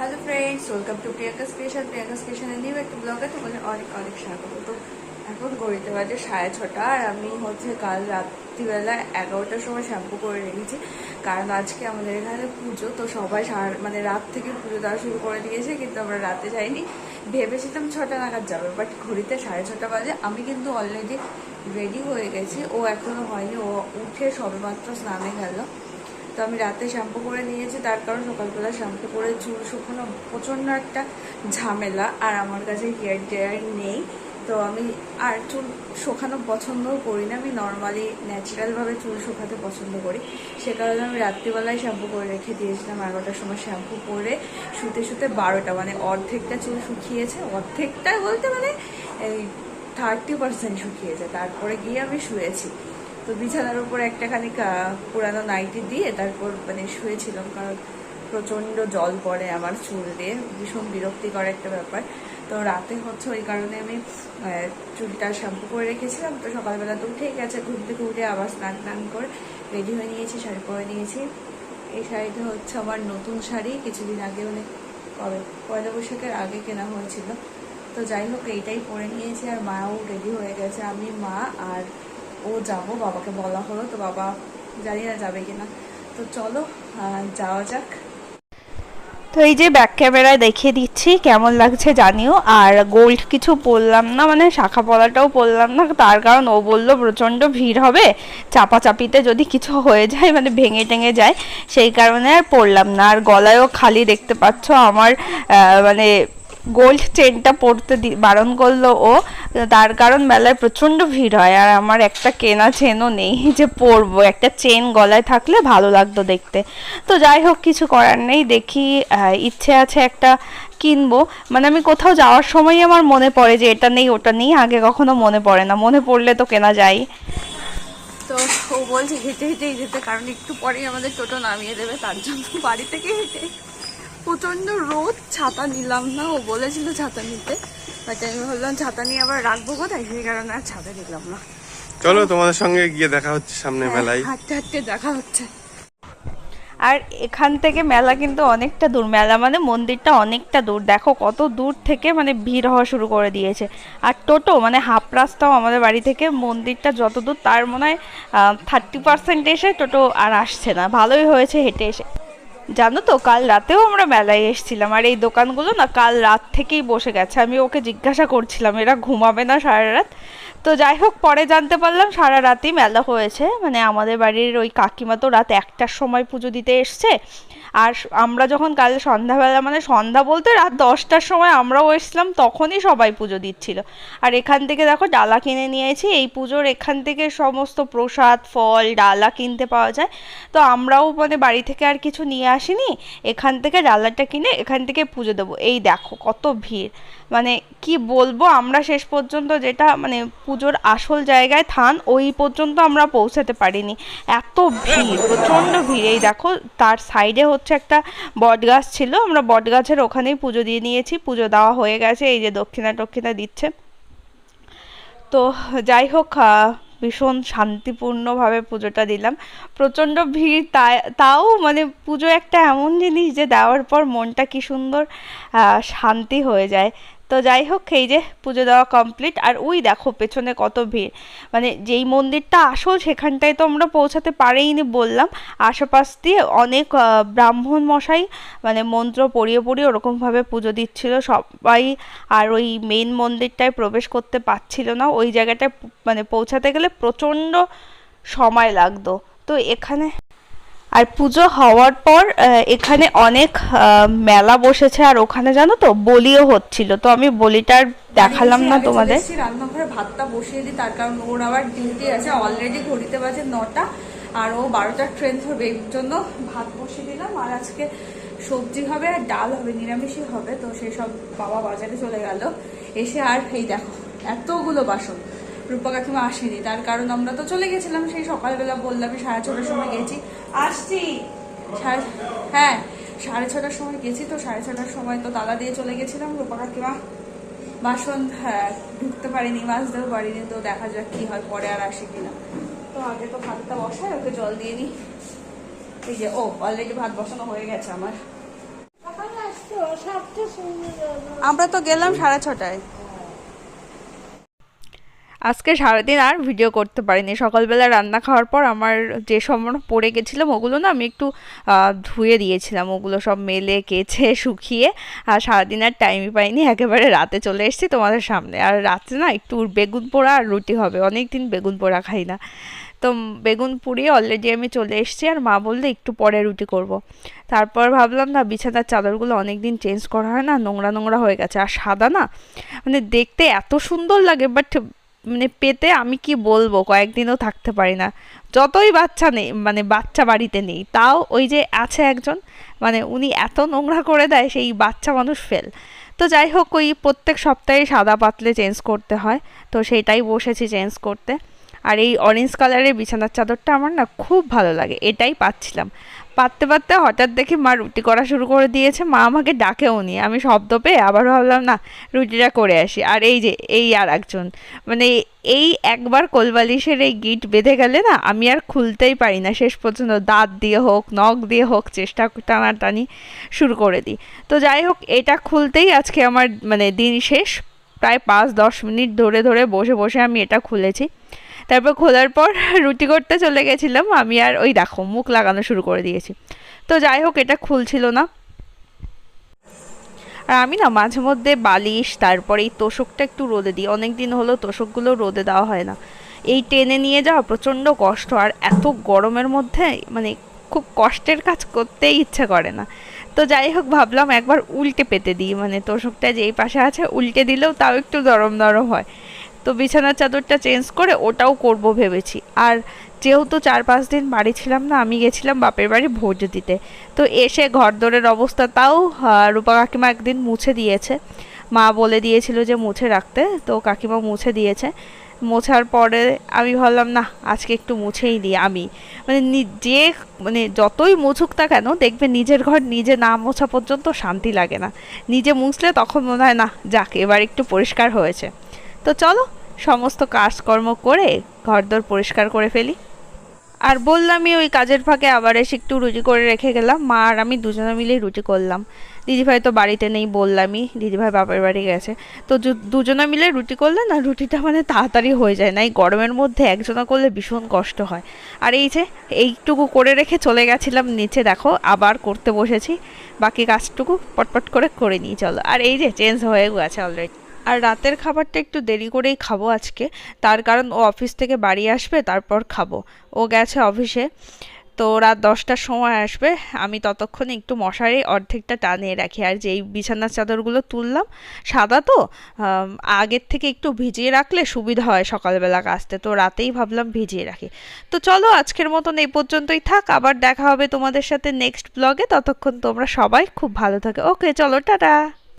Hello friends welcome to Priyanka special Priyanka স্পেশালের new একটা ব্লগে তোমাদের অনেক অনেক স্বাগত তো এখন ঘড়িতে বাজে সাড়ে ছটা আর আমি হচ্ছে কাল রাত্রিবেলা এগারোটার সময় শ্যাম্পু করে রেখেছি কারণ আজকে আমাদের এখানে পুজো তো সবাই মানে রাত থেকে পুজো দেওয়া শুরু করে দিয়েছে কিন্তু আমরা রাতে যাইনি ভেবেছিলাম ছটা নাগাদ যাবে বাট ঘড়িতে সাড়ে ছটা বাজে আমি কিন্তু অলরেডি রেডি হয়ে গেছি ও এখনও হয়নি ও উঠে সবেমাত্র স্নানে গেল তো আমি রাতে শ্যাম্পু করে নিয়েছি, তার কারণ সকালবেলা শ্যাম্পু করে চুল শুকানো প্রচণ্ড একটা ঝামেলা আর আমার কাছে হেয়ার ড্রায়ার নেই। তো আমি আর চুল শুকানো পছন্দও করি না, আমি নর্মালি ন্যাচারালভাবে চুল শুকাতে পছন্দ করি। সে কারণে আমি রাত্রিবেলায় শ্যাম্পু করে রেখে দিয়েছিলাম এগারোটার সময় শ্যাম্পু করে শুতে শুতে বারোটা মানে অর্ধেকটা চুল শুকিয়েছে, অর্ধেকটা বলতে মানে এই থার্টি পার্সেন্ট শুকিয়েছে। তারপরে গিয়ে আমি শুয়েছি। তো বিছানার উপর একটা খানিক পুরানো নাইটি দিয়ে তারপর মানে শুয়েছিলাম, কারণ প্রচণ্ড জল পড়ে আমার চুল দিয়ে। ভীষণ বিরক্তিকর একটা ব্যাপার। তো রাতে হচ্ছে ওই কারণে আমি চুলটা শ্যাম্পু করে রেখেছিলাম। তো সকালবেলা তো উঠেই গেছে, ঘুম থেকে উঠে আবার স্নান টান করে রেডি হয়ে নিয়েছি, শাড়ি পরে নিয়েছি। এই শাড়িটা হচ্ছে আমার নতুন শাড়ি, কিছুদিন আগে মানে কবে, পয়লা বৈশাখের আগে কেনা হয়েছিল। তো যাই হোক, এইটাই পরে নিয়েছি আর মাও রেডি হয়ে গেছে, আমি, মা আর ও যাব, বাবাকে বলা হলো, তো বাবা জানি না যাবে কিনা। তো চলো যাওয়া যাক। তো এই যে ব্যাক ক্যামেরায় দেখিয়ে দিচ্ছি, কেমন লাগছে জানিও। আর গোল্ড কিছু পরলাম না মানে শাখা পলাটাও পরলাম না, তার কারণ ও বলল প্রচণ্ড ভিড় হবে। চাপাচাপিতে যদি কিছু হয়ে যায় মানে ভেঙে টেঙে যায়, সেই কারণে আর পরলাম না। আর গলায়ও খালি দেখতে পাচ্ছ আমার মানে গোল্ড চেনটা পরতে বারণ করল ও। তার কারণ মেলায় প্রচণ্ড ভিড় হয় আর আমার একটা কেনা চেনও নেই যে পরবো। একটা চেন গলায় থাকলে ভালো লাগতো দেখতে। তো যাই হোক, কিছু করার নেই। দেখি ইচ্ছে আছে একটা কিনবো। মানে আমি কোথাও যাওয়ার সময় আমার মনে পড়ে যে এটা নেই, ওটা নেই। আগে কখনো মনে পড়ে না। মনে পড়লে তো কেনা যায়। তো ও বলছে হেঁটে হেঁটেই যেতে কারণ একটু পরেই আমাদের টোটো নামিয়ে দেবে। তার জন্য বাড়ি থেকে হেঁটে। প্রচণ্ড রোদ ছাতা নিলাম না ও বলেছিল ছাতা নিতে। বাট আমি ভাবলাম ছাতা নিয়ে আবার রাখব কোথায়? সেই কারণে আর ছাতা নিলাম না। চলো তোমাদের সঙ্গে গিয়ে দেখা হচ্ছে সামনে মেলায়। হাঁটতে হাঁটতে দেখা হচ্ছে। আর এখান থেকে মেলা কিন্তু অনেকটা দূর। মেলা মানে মন্দিরটা অনেকটা দূর। দেখো কত দূর থেকে মানে ভিড় হওয়া শুরু করে দিয়েছে। আর টোটো মানে হাফ রাস্তাও আমাদের বাড়ি থেকে। মন্দিরটা যত দূর তার মনে হয় থার্টি পার্সেন্ট এসে টোটো আর আসছে না। ভালোই হয়েছে হেঁটে এসে। জানো তো, কাল রাতেও আমরা মেলায় এসেছিলাম। আর এই দোকানগুলো না কাল রাত থেকেই বসে গেছে। আমি ওকে জিজ্ঞাসা করছিলাম, এরা ঘুমাবে না সারা রাত? তো যাই হোক, পরে জানতে পারলাম সারা রাতই মেলা হয়েছে। মানে আমাদের বাড়ির ওই কাকিমা তো রাত একটার সময় পুজো দিতে এসছে। আর আমরা যখন কাল সন্ধ্যাবেলা মানে সন্ধ্যা বলতে রাত দশটার সময় আমরাও এসছিলাম, তখনই সবাই পুজো দিচ্ছিল। আর এখান থেকে দেখো ডালা কিনে নিয়েছি, এই পুজোর এখান থেকে সমস্ত প্রসাদ, ফল, ডালা কিনতে পাওয়া যায়। তো আমরাও মানে বাড়ি থেকে আর কিছু নিয়ে আসিনি, এখান থেকে ডালাটা কিনে এখান থেকে পুজো দেবো। এই দেখো কত ভিড়। মানে কি বলব, আমরা শেষ পর্যন্ত যেটা মানে পুজোর আসল জায়গায় থান, ওই পর্যন্ত আমরা পৌঁছাতে পারিনি। এত ভিড়, প্রচণ্ড ভিড়। এই দেখো, তার সাইডে হচ্ছে একটা বট গাছ ছিল, আমরা বট গাছের ওখানেই পুজো দিয়ে নিয়েছি, পুজো দেওয়া হয়ে গেছে, এই যে দক্ষিণা টক্ষিণা দিচ্ছে। তো যাই হোক ভীষণ শান্তিপূর্ণভাবে পুজোটা দিলাম। প্রচণ্ড ভিড় তাও মানে পুজো একটা এমন জিনিস যে দেওয়ার পর মনটা কি সুন্দর শান্তি হয়ে যায়। তো যাই হোক, এই যে পুজো দেওয়া কমপ্লিট আর ওই দেখো পেছনে কত ভিড়। মানে যেই মন্দিরটা আসল, সেখানটায় তো আমরা পৌঁছাতে পারিনি বললাম। আশেপাশ দিয়ে অনেক ব্রাহ্মণ মশাই মানে মন্ত্র পড়িয়ে পড়িয়ে ওরকমভাবে পুজো দিচ্ছিল সবাই। আর ওই মেন মন্দিরটায় প্রবেশ করতে পারছিল না। ওই জায়গাটায় মানে পৌঁছাতে গেলে প্রচণ্ড সময় লাগতো। তো এখানে আর পুজো হওয়ার পর এখানে অনেক মেলা বসেছে আর ওখানে জানো তো বলিও হচ্ছিল। তো আমি বলিটার দেখালাম না তোমাদের। রান্নাঘরে ভাতটা বসিয়ে দিই তার কারণ ওর আবার ডিউটি আছে অলরেডি ঘড়িতে বাজে নটা আর ও বারোটার ট্রেন ধরবে এর জন্য ভাত বসিয়ে দিলাম। আর আজকে সবজি হবে আর ডাল হবে নিরামিষই হবে তো সেই সব বাবা বাজারে চলে গেল। এসে আর এই দেখো এতগুলো বাসন। রূপা কাকিমা আসেনি। তার কারণ আমরা তো চলে গেছিলাম সেই সকালবেলা বললাম সাড়ে ছটার সময় গেছি। আসছি। হ্যাঁ সাড়ে ছটার সময় গেছি তো সাড়ে ছটার সময় তো তালা দিয়ে চলে গেছিলাম রূপা কাকিমা বাসন হ্যাঁ ঢুকতে পারিনি মাজতেও পারিনি তো দেখা যাক কি হয় পরে আর আসে কিনা। তো আগে তো ভাতটা বসায় ওকে জল দিয়ে নিই এই যে ও অলরেডি ভাত বসানো হয়ে গেছে আমার। আমরা তো গেলাম সাড়ে ছটায়। আজকে সারাদিন আর ভিডিও করতে পারিনি। সকালবেলা রান্না খাওয়ার পর আমার যে সময় পড়ে গেছিলাম, ওগুলো না আমি একটু ধুয়ে দিয়েছিলাম। ওগুলো সব মেলে, কেচে, শুকিয়ে, আর সারাদিন আর টাইমই পাইনি। একেবারে রাতে চলে এসেছি তোমাদের সামনে। আর রাতে না একটু বেগুন পোড়া আর রুটি হবে। অনেক দিন বেগুন পোড়া খাই না। তো বেগুন পুড়িয়ে অলরেডি আমি চলে এসেছি আর মা বললে একটু পরে রুটি করব। তারপর ভাবলাম, না বিছানার চাদরগুলো অনেক দিন চেঞ্জ করা হয় না, নোংরা নোংরা হয়ে গেছে। আর সাদা না মানে দেখতে এত সুন্দর লাগে বাট মানে পেতে আমি কি বলব? কয়েকদিনও থাকতে পারি না। যতই বাচ্চা নেই মানে বাচ্চা বাড়িতে নেই, তাও ওই যে আছে একজন মানে উনি এত নোংরা করে দেয়, সেই বাচ্চা মানুষ ফেল। তো যাই হোক, ওই প্রত্যেক সপ্তাহে সাদা পাতলে চেঞ্জ করতে হয়। তো সেটাই বসেছি চেঞ্জ করতে। আর এই অরেঞ্জ কালারের বিছানার চাদরটা আমার না খুব ভালো লাগে, এটাই পাচ্ছিলাম। পাততে পাততে হঠাৎ দেখি মা রুটি করা শুরু করে দিয়েছে। মা আমাকে ডাকেও নি। আমি শব্দ পেয়ে আবার ভাবলাম, না, রুটিটা করে আসি। আর এই যে, এই আর একজন। মানে এই একবার কোলবালিশের এই গিট বেঁধে গেলে না, আমি আর খুলতেই পারি না। শেষ পর্যন্ত দাঁত দিয়ে হোক, নখ দিয়ে হোক, চেষ্টা টানাটানি শুরু করে দিই। তো যাই হোক, এটা খুলতেই আজকে আমার মানে দিন শেষ। প্রায় পাঁচ দশ মিনিট ধরে ধরে বসে বসে আমি এটা খুলেছি। তারপর খোলার পর রুটি করতে চলে গেছিলাম। আমি আর ওই দেখো, মুখ লাগানো শুরু করে দিয়েছি। তো যাই হোক, এটা খুলছিল না। আর আমি না মাঝে মধ্যে বালিশ, তারপরে এই তোষকটা একটু রোদে দিই। অনেক দিন হলো তোষকগুলো রোদে দেওয়া হয় না। এই টেনে নিয়ে যাওয়া প্রচণ্ড কষ্ট, আর এত গরমের মধ্যে মানে খুব কষ্টের কাজ করতেই ইচ্ছে করে না। তো যাই হোক, ভাবলাম একবার উল্টে পেতে দিই। মানে তোষকটা যেই পাশে আছে, উল্টে দিলেও তাও একটু নরম নরম হয়। তো বিছানার চাদরটা চেঞ্জ করে ওটাও করব ভেবেছি। আর যেহেতু চার পাঁচ দিন বাড়ি ছিলাম না, আমি গেছিলাম বাপের বাড়ি ভোজ দিতে। তো এসে ঘর দরের অবস্থা তাও রূপা কাকিমা একদিন মুছে দিয়েছে। মা বলে দিয়েছিল যে মুছে রাখতে, তো কাকিমা মুছে দিয়েছে। মোছার পরে আমি ভাবলাম, না, আজকে একটু মুছেই দিই আমি। মানে যে মানে যতই মুছুক না কেন, দেখবে নিজের ঘর নিজে না মোছা পর্যন্ত শান্তি লাগে না। নিজে মুছলে তখন মনে হয়, না, যাক, এবার একটু পরিষ্কার হয়েছে। তো চলো, সমস্ত কাজকর্ম করে ঘরদোর পরিষ্কার করে ফেলি। আর বললামই ওই কাজের ফাঁকে আবার এসে একটু রুটি করে রেখে গেলাম, মা আর আমি দুজনে মিলেই রুটি করলাম। দিদিভাই তো বাড়িতে নেই বললামই, দিদিভাই বাপের বাড়ি গেছে। তো দুজনে মিলে রুটি করলে না রুটিটা মানে তাড়াতাড়ি হয়ে যায় না, এই গরমের মধ্যে একজনা করলে ভীষণ কষ্ট হয়। আর এই যে, এইটুকু করে রেখে চলে গেছিলাম নিচে, দেখো আবার করতে বসেছি, বাকি কাজটুকু পটপট করে করে নিয়ে চলো। আর এই যে চেঞ্জ হয়ে গেছে অলরেডি আর রাতের খাবারটা একটু দেরি করেই খাব আজকে। তার কারণ ও অফিস থেকে বাড়ি আসবে, তারপর খাব। ও গেছে অফিসে, তো রাত দশটার সময় আসবে। আমি ততক্ষণে একটু মশারি অর্ধেকটা টানিয়ে রাখি। আর যেই বিছানার চাদরগুলো তুললাম, সাদা তো আগের থেকে একটু ভিজিয়ে রাখলে সুবিধা হয় সকালবেলা কাচতে। তো রাতেই ভাবলাম ভিজিয়ে রাখি। তো চলো আজকের মতন এই পর্যন্তই থাক। আবার দেখা হবে তোমাদের সাথে নেক্সট ব্লগে ততক্ষণ তোমরা সবাই খুব ভালো থাকে। ওকে চলো, টাটা!